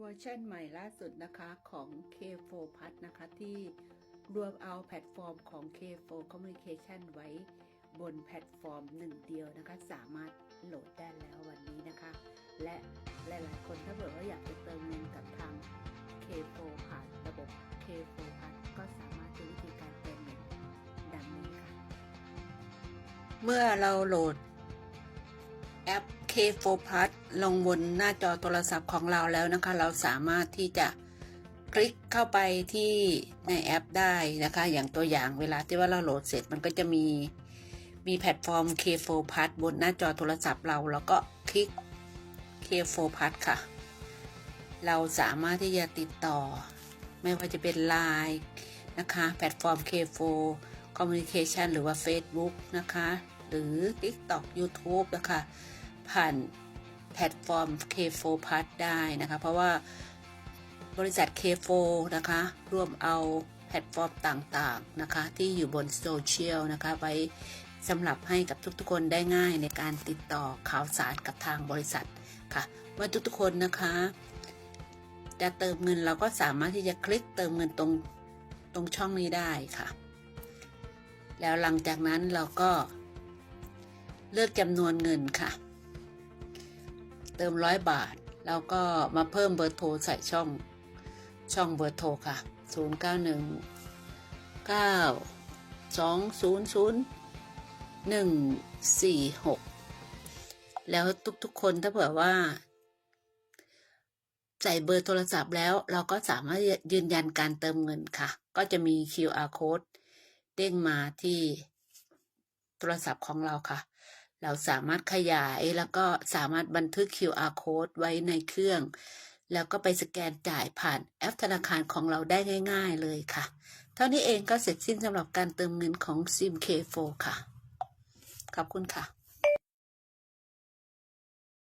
เวอร์ชันใหม่ล่าสุดนะคะของ K4 p a s นะคะที่รวมเอาแพลตฟอร์มของ K4 Communication ไว้บนแพลตฟอร์มหนึ่งเดียวนะคะ สามารถโหลดได้แล้ววันนี้นะคะ และหลายๆ คนถ้าเกิดว่าอยากจะเติมเงินกับทาง K4 ผ่านระบบ K4 p a s ก็สามารถดูวิธีการเติมเงินดังนี้ค่ะ เมื่อเราโหลดแอป K4 Plus ลงบนหน้าจอโทรศัพท์ของเราแล้วนะคะ เราสามารถที่จะคลิกเข้าไปที่ในแอปได้นะคะ อย่างตัวอย่างเวลาที่ว่าเราโหลดเสร็จมันก็จะมีมีแพลตฟอร์ม K4 Plus บนหน้าจอโทรศัพท์เราแล้วก็คลิก K4 Plus ค่ะ เราสามารถที่จะติดต่อ ไม่ว่าจะเป็น Line นะคะ แพลตฟอร์ม K4 Communication หรือว่า Facebook นะคะ หรือ TikTok YouTube นะคะ ผ่านแพลตฟอร์ม K4 Plus ได้นะคะ เพราะว่าบริษัท K4 นะคะร่วมเอาแพลตฟอร์มต่างๆนะคะที่อยู่บนโซเชียลนะคะไว้สำหรับให้กับทุกๆคนได้ง่ายในการติดต่อข่าวสารกับทางบริษัทค่ะเมื่อทุกๆคนนะคะ จะเติมเงินเราก็สามารถที่จะคลิกเติมเงินตรงตรงช่องนี้ได้ค่ะ แล้วหลังจากนั้นเราก็เลือกจำนวนเงินค่ะ เติมร้อยบาท แล้วก็มาเพิ่มเบอร์โทรใส่ช่องช่องเบอร์โทรค่ะ 0 9 1 9 2 0 0 1 4 6 แล้วทุกๆคนถ้าเผื่อว่า ใส่เบอร์โทรศัพท์แล้วเราก็สามารถยืนยันการเติมเงินค่ะ ก็จะมี QR code เด้งมาที่โทรศัพท์ของเราค่ะ เราสามารถขยายแล้วก็สามารถบันทึก QR code ไว้ในเครื่อง แล้วก็ไปสแกนจ่ายผ่านแอปธนาคารของเราได้ง่าย ๆเลยค่ะ เท่านี้เองก็เสร็จสิ้นสำหรับการเติมเงินของ SIM K4 ค่ะ ขอบคุณค่ะ